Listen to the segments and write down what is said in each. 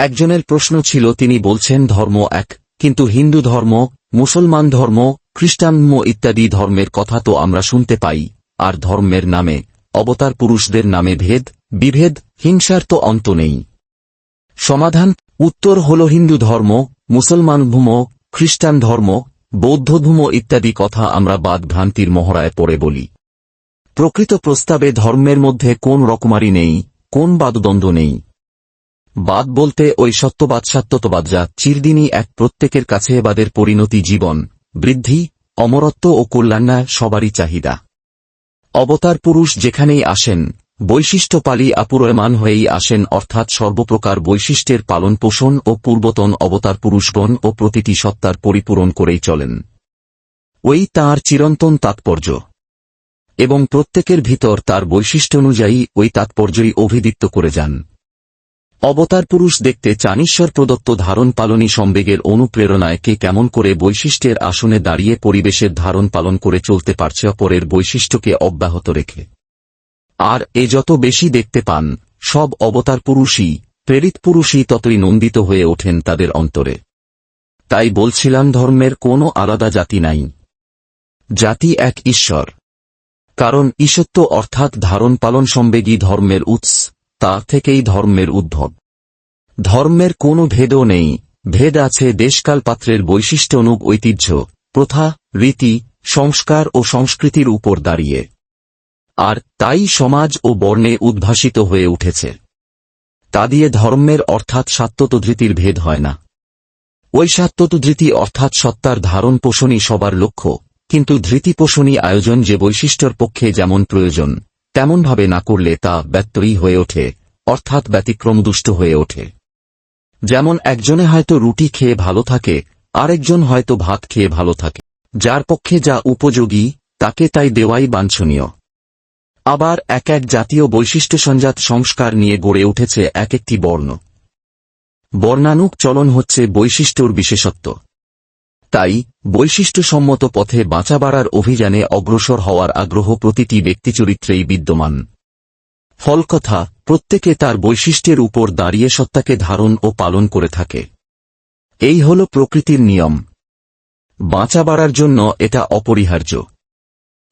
একজনের প্রশ্ন ছিল, তিনি বলছেন ধর্ম এক, কিন্তু হিন্দু ধর্ম, মুসলমান ধর্ম খ্রিস্টানম ইত্যাদি ধর্মের কথা তো আমরা শুনতে পাই, আর ধর্মের নামে, অবতার পুরুষদের নামে ভেদ, বিভেদ, হিংসার তো অন্ত নেই। সমাধান, উত্তর হল হিন্দু ধর্ম, মুসলমান ভূম খ্রিস্টান ধর্ম, বৌদ্ধ ধর্ম ইত্যাদি কথা আমরা বাদ ভ্রান্তির মহড়ায় পড়ে বলি। প্রকৃত প্রস্তাবে ধর্মের মধ্যে কোন রকমারি নেই, কোন বাদদ্বন্দ্ব নেই। বাদ বলতে ওই সত্যবাদ সাত্যতবাদ যা চিরদিনই এক প্রত্যেকের কাছে এবাদের পরিণতি জীবন, বৃদ্ধি, অমরত্ব ও কল্যাণায় সবারই চাহিদা। অবতার পুরুষ যেখানেই আসেন, বৈশিষ্ট্য পালি আপুরয়মান হয়েই আসেন অর্থাৎ সর্বপ্রকার বৈশিষ্ট্যের পালন পোষণ ও পূর্বতন অবতার পুরুষগণ ও প্রতিটি সত্তার পরিপূরণ করেই চলেন। ওই তাঁর চিরন্তন তাৎপর্য। এবং প্রত্যেকের ভিতর তার বৈশিষ্ট্য অনুযায়ী ওই তাৎপর্যই অভিদিত্ত করে যান। অবতার পুরুষ দেখতে চানিশ্বর প্রদত্ত ধারণ পালনী সম্বেগের অনুপ্রেরণায় কে কেমন করে বৈশিষ্ট্যের আসনে দাঁড়িয়ে পরিবেশের ধারণ পালন করে চলতে পারছে অপরের বৈশিষ্ট্যকে অব্যাহত রেখে। আর এ যত বেশি দেখতে পান, সব অবতার পুরুষই প্রেরিত পুরুষই ততই নন্দিত হয়ে ওঠেন তাদের অন্তরে। তাই বলছিলাম ধর্মের কোনো আলাদা জাতি নাই। জাতি এক ঈশ্বর। কারণ ঈশ্বত্ব অর্থাৎ ধারণ পালন সম্বেগী ধর্মের উৎস। তা থেকেই ধর্মের উদ্ভব। ধর্মের কোনো ভেদও নেই। ভেদ আছে দেশকাল পাত্রের বৈশিষ্ট্য অনুপ ঐতিহ্য, প্রথা, রীতি, সংস্কার ও সংস্কৃতির উপর দাঁড়িয়ে। আর তাই সমাজ ও বর্ণে উদ্ভাসিত হয়ে উঠেছে। তা দিয়ে ধর্মের অর্থাৎ সাত্যতধৃতির ভেদ হয় না। ওই সাত্যতধৃতি অর্থাৎ সত্তার ধারণ পোষণই সবার লক্ষ্য, কিন্তু ধৃতি পোষণী আয়োজন যে বৈশিষ্ট্যর পক্ষে যেমন প্রয়োজন। তেমনভাবে না করলে তা ব্যত্যয়ী হয়ে ওঠে, অর্থাৎ ব্যতিক্রমদুষ্ট হয়ে ওঠে। যেমন একজনে হয়তো রুটি খেয়ে ভালো থাকে, আরেকজন হয়তো ভাত খেয়ে ভালো থাকে। যার পক্ষে যা উপযোগী, তাকে তাই দেওয়াই বাঞ্ছনীয়। আবার এক এক জাতীয় বৈশিষ্ট্য সঞ্জাত সংস্কার নিয়ে গড়ে উঠেছে এক একটি বর্ণ। বর্ণানুক চলন হচ্ছে বৈশিষ্ট্যর বিশেষত্ব। তাই বৈশিষ্ট্যসম্মত পথে বাঁচা বাড়ার অভিযানে অগ্রসর হওয়ার আগ্রহ প্রতিটি ব্যক্তিচরিত্রেই বিদ্যমান। ফলকথা, প্রত্যেকে তার বৈশিষ্ট্যের উপর দাঁড়িয়ে সত্তাকে ধারণ ও পালন করে থাকে। এই হল প্রকৃতির নিয়ম। বাঁচা বাড়ার জন্য এটা অপরিহার্য।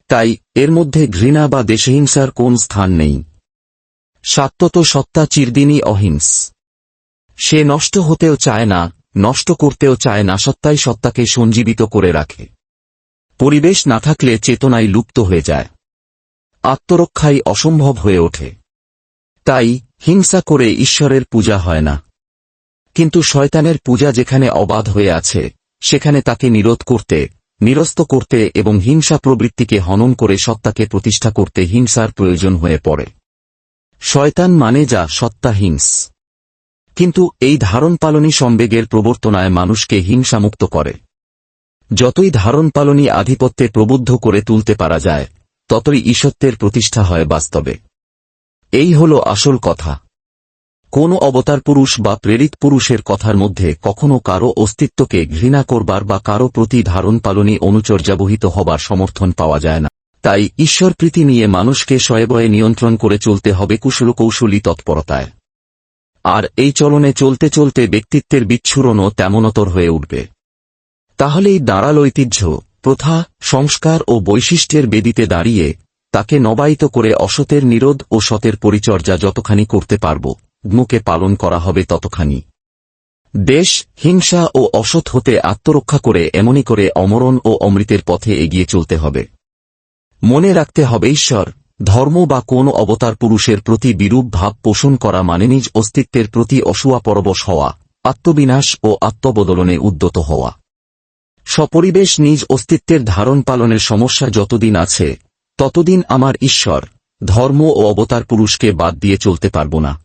তাই এর মধ্যে ঘৃণা বা দেশহিংসার কোন স্থান নেই। সাত্যত সত্তা চিরদিনই অহিংস। সে নষ্ট হতেও চায় না নষ্ট করতেও চায় না, সত্তাই সত্তাকে সঞ্জীবিত করে রাখে। পরিবেশ না থাকলে চেতনাই লুপ্ত হয়ে যায়। আত্মরক্ষাই অসম্ভব হয়ে ওঠে। তাই হিংসা করে ঈশ্বরের পূজা হয় না। কিন্তু শয়তানের পূজা যেখানে অবাধ হয়ে আছে, সেখানে তাকে নিরোধ করতে, নিরস্ত করতে এবং হিংসা প্রবৃত্তিকে হনন করে সত্তাকে প্রতিষ্ঠা করতে হিংসার প্রয়োজন হয়ে পড়ে। শয়তান মানে যা সত্তা হিংস। কিন্তু এই ধারণ পালনী সম্বেগের প্রবর্তনায় মানুষকে হিংসামুক্ত করে। যতই ধারণ পালনী আধিপত্যে প্রবুদ্ধ করে তুলতে পারা যায়, ততই ঈশ্বত্বের প্রতিষ্ঠা হয় বাস্তবে। এই হল আসল কথা। কোন অবতার পুরুষ বা প্রেরিত পুরুষের কথার মধ্যে কখনো কারও অস্তিত্বকে ঘৃণা করবার বা কারও প্রতি ধারণ পালনী অনুচর্যাবহিত হবার সমর্থন পাওয়া যায় না। তাই ঈশ্বর প্রীতি নিয়ে মানুষকে শয়েবয়ে নিয়ন্ত্রণ করে চলতে হবে কুশলকৌশলী তৎপরতায়। আর এই চলনে চলতে চলতে ব্যক্তিত্বের বিচ্ছুরণও তেমনতর হয়ে উঠবে। তাহলেই দাঁড়াল ঐতিহ্য, প্রথা, সংস্কার ও বৈশিষ্ট্যের বেদিতে দাঁড়িয়ে তাকে নবায়িত করে অসতের নিরোধ ও সতের পরিচর্যা যতখানি করতে পারব মুকে পালন করা হবে ততখানি। দেশ, হিংসা ও অসৎ হতে আত্মরক্ষা করে এমনই করে অমরণ ও অমৃতের পথে এগিয়ে চলতে হবে। মনে রাখতে হবে, ঈশ্বর ধর্ম বা কোন অবতার পুরুষের প্রতি বিরূপ ভাব পোষণ করা মানে নিজ অস্তিত্বের প্রতি অসুয়া পরবশ হওয়া, আত্মবিনাশ ও আত্মবদলনে উদ্যত হওয়া। সপরিবেশ নিজ অস্তিত্বের ধারণ পালনের সমস্যা যতদিন আছে, ততদিন আমার ঈশ্বর, ধর্ম ও অবতার পুরুষকে বাদ দিয়ে চলতে পারব না।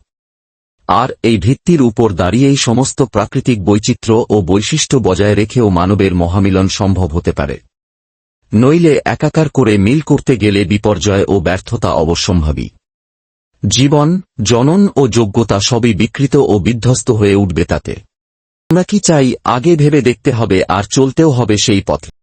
আর এই ভিত্তির উপর দাঁড়িয়েই সমস্ত প্রাকৃতিক বৈচিত্র্য ও বৈশিষ্ট্য বজায় রেখেও মানবের মহামিলন সম্ভব হতে পারে। নইলে একাকার করে মিল করতে গেলে বিপর্যয় ও ব্যর্থতা অবশ্যম্ভাবী। জীবন, জনন ও যোগ্যতা সবই বিকৃত ও বিধ্বস্ত হয়ে উঠবে তাতে। আমরা কি চাই, আগে ভেবে দেখতে হবে আর চলতেও হবে সেই পথে।